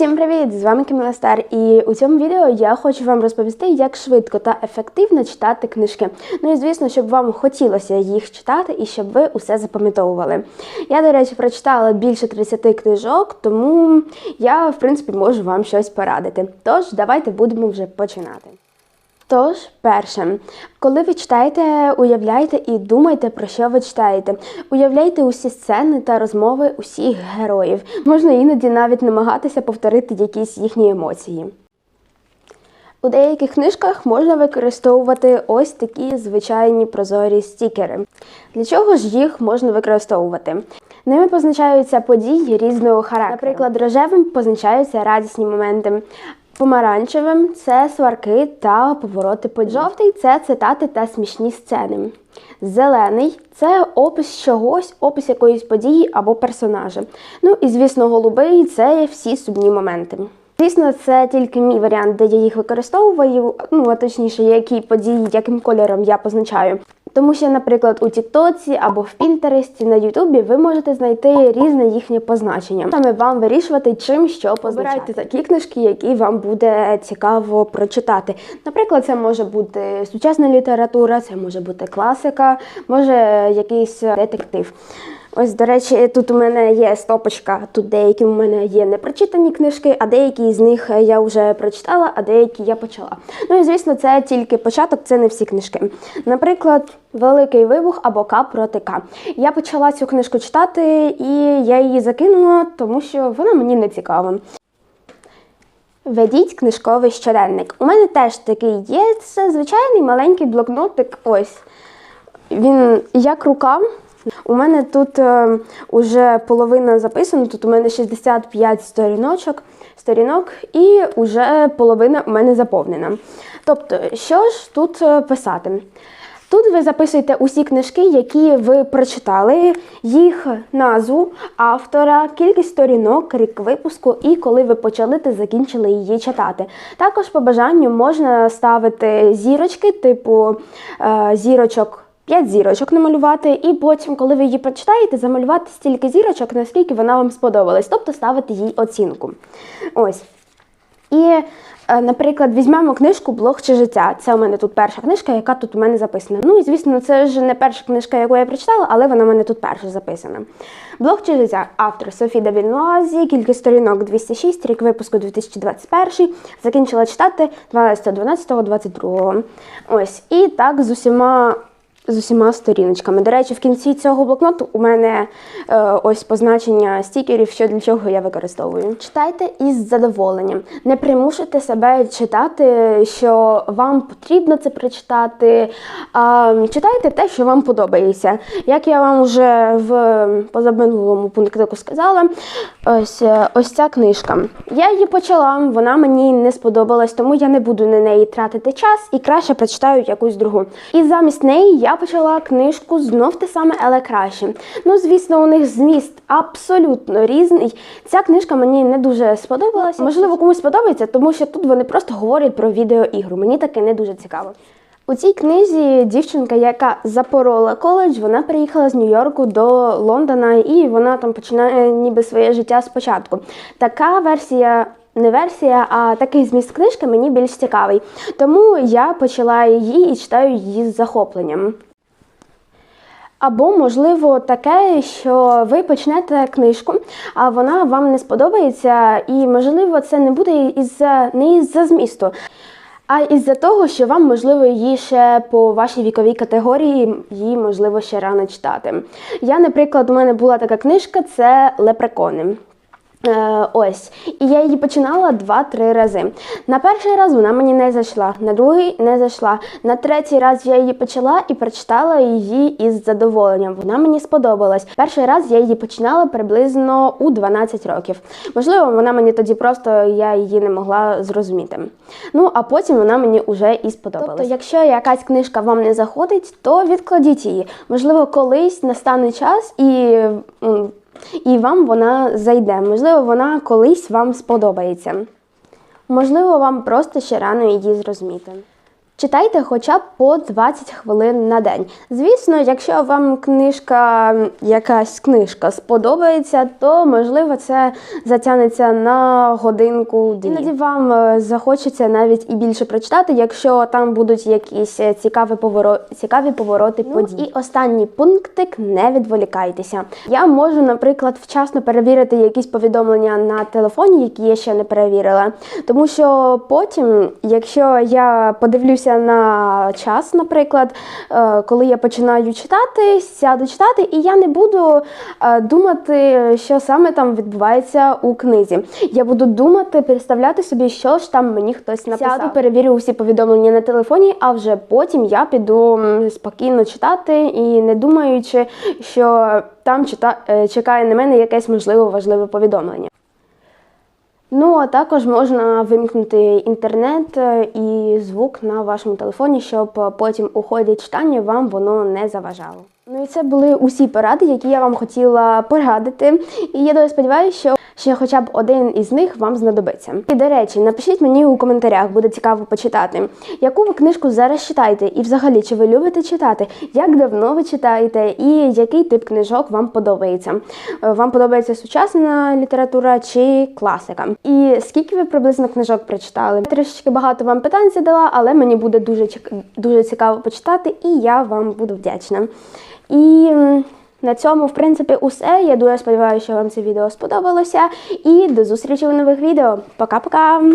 Всім привіт! З вами Каміла Стар, і у цьому відео я хочу вам розповісти, як швидко та ефективно читати книжки. Ну і звісно, щоб вам хотілося їх читати і щоб ви усе запам'ятовували. Я, до речі, прочитала більше 30 книжок, тому я, в принципі, можу вам щось порадити. Тож, давайте будемо вже починати. Тож, перше, коли ви читаєте, уявляйте і думайте, про що ви читаєте. Уявляйте усі сцени та розмови усіх героїв. Можна іноді навіть намагатися повторити якісь їхні емоції. У деяких книжках можна використовувати ось такі звичайні прозорі стікери. Для чого ж їх можна використовувати? Ними позначаються події різного характеру. Наприклад, рожевим позначаються радісні моменти, Помаранчевим це сварки та повороти подій. Жовтий це цитати та смішні сцени. Зелений це опис чогось, опис якоїсь події або персонажа. Ну і, звісно, голубий це всі сумні моменти. Звісно, це тільки мій варіант, де я їх використовую, ну а точніше, які події, яким кольором я позначаю. Тому що, наприклад, у Тіктоці або в Пінтересті на Ютубі ви можете знайти різне їхнє позначення. Саме вам вирішувати, чим що позначати. Такі книжки, які вам буде цікаво прочитати. Наприклад, це може бути сучасна література, це може бути класика, може якийсь детектив. Ось, до речі, тут у мене є стопочка. Тут деякі у мене є непрочитані книжки, а деякі з них я вже прочитала, а деякі я почала. Ну і звісно, це тільки початок, це не всі книжки. Наприклад, Великий вибух або К проти К. Я почала цю книжку читати, і я її закинула, тому що вона мені не цікава. Ведіть книжковий щоденник. У мене теж такий є. Це звичайний маленький блокнотик. Ось. Він як рука. У мене тут е, уже половина записана, тут у мене 65 сторіночок, сторінок, і вже половина у мене заповнена. Тобто, що ж тут е, писати? Тут ви записуєте усі книжки, які ви прочитали, їх назву автора, кількість сторінок, рік випуску і коли ви почали та закінчили її читати. Також по бажанню можна ставити зірочки, типу е, зірочок. 5 зірочок намалювати, і потім, коли ви її прочитаєте, замалювати стільки зірочок, наскільки вона вам сподобалась, тобто ставити їй оцінку. Ось. І, е, наприклад, візьмемо книжку Блог чи життя. Це у мене тут перша книжка, яка тут у мене записана. Ну і звісно, це ж не перша книжка, яку я прочитала, але вона у мене тут перша записана. Блог чи життя. Автор Софі Давінуазі, кількість сторінок 206, рік випуску 2021. Закінчила читати 12.12.22. Ось. І так з усіма з усіма сторіночками. До речі, в кінці цього блокноту у мене е, ось позначення стікерів, що для чого я використовую. Читайте із задоволенням. Не примушуйте себе читати, що вам потрібно це прочитати. А читайте те, що вам подобається. Як я вам вже в позаминулому пунктику сказала, ось ось ця книжка. Я її почала, вона мені не сподобалась, тому я не буду на неї тратити час і краще прочитаю якусь другу. І замість неї я почала книжку знов те саме, але краще. Ну, звісно, у них зміст абсолютно різний. Ця книжка мені не дуже сподобалася. Можливо, комусь сподобається, тому що тут вони просто говорять про відеоігру. Мені таке не дуже цікаво. У цій книзі дівчинка, яка запорола коледж, вона приїхала з Нью-Йорку до Лондона і вона там починає ніби своє життя спочатку. Така версія. Не версія, а такий зміст книжки мені більш цікавий. Тому я почала її і читаю її з захопленням. Або, можливо, таке, що ви почнете книжку, а вона вам не сподобається, і, можливо, це не буде із не із-за змісту, а із-за того, що вам, можливо, її ще по вашій віковій категорії її, можливо, ще рано читати. Я, наприклад, у мене була така книжка це Лепрекони. Е, ось, і я її починала два-три рази. На перший раз вона мені не зайшла, на другий не зайшла. На третій раз я її почала і прочитала її із задоволенням. Вона мені сподобалась. Перший раз я її починала приблизно у 12 років. Можливо, вона мені тоді просто я її не могла зрозуміти. Ну а потім вона мені вже і сподобалась. Тобто, якщо якась книжка вам не заходить, то відкладіть її. Можливо, колись настане час і і вам вона зайде. Можливо, вона колись вам сподобається. Можливо, вам просто ще рано її зрозуміти. Читайте хоча б по 20 хвилин на день. Звісно, якщо вам книжка, якась книжка сподобається, то можливо це затягнеться на годинку. дві. Іноді вам е, захочеться навіть і більше прочитати, якщо там будуть якісь е, цікаві повороти, цікаві повороти подій. І останній пунктик не відволікайтеся. Я можу, наприклад, вчасно перевірити якісь повідомлення на телефоні, які я ще не перевірила. Тому що потім, якщо я подивлюся на час, наприклад, е, коли я починаю читати, сяду читати, і я не буду е, думати, що саме там відбувається у книзі. Я буду думати, представляти собі, що ж там мені хтось написав. Сяду, перевірю усі повідомлення на телефоні, а вже потім я піду спокійно читати і не думаючи, що там е, чекає на мене якесь можливо важливе повідомлення. Ну, а також можна вимкнути інтернет е, і звук на вашому телефоні, щоб потім у ході читання вам воно не заважало. Ну і це були усі поради, які я вам хотіла порадити. І я дуже сподіваюся, що ще хоча б один із них вам знадобиться. І до речі, напишіть мені у коментарях, буде цікаво почитати, яку ви книжку зараз читаєте, і взагалі чи ви любите читати, як давно ви читаєте, і який тип книжок вам подобається. Е, Вам подобається сучасна література чи класика? І скільки ви приблизно книжок прочитали? Трішечки багато вам питань задала, але мені буде дуже дуже цікаво почитати, і я вам буду вдячна. І на цьому, в принципі, усе. Я дуже сподіваюся, що вам це відео сподобалося. І до зустрічі у нових відео. Пока-пока!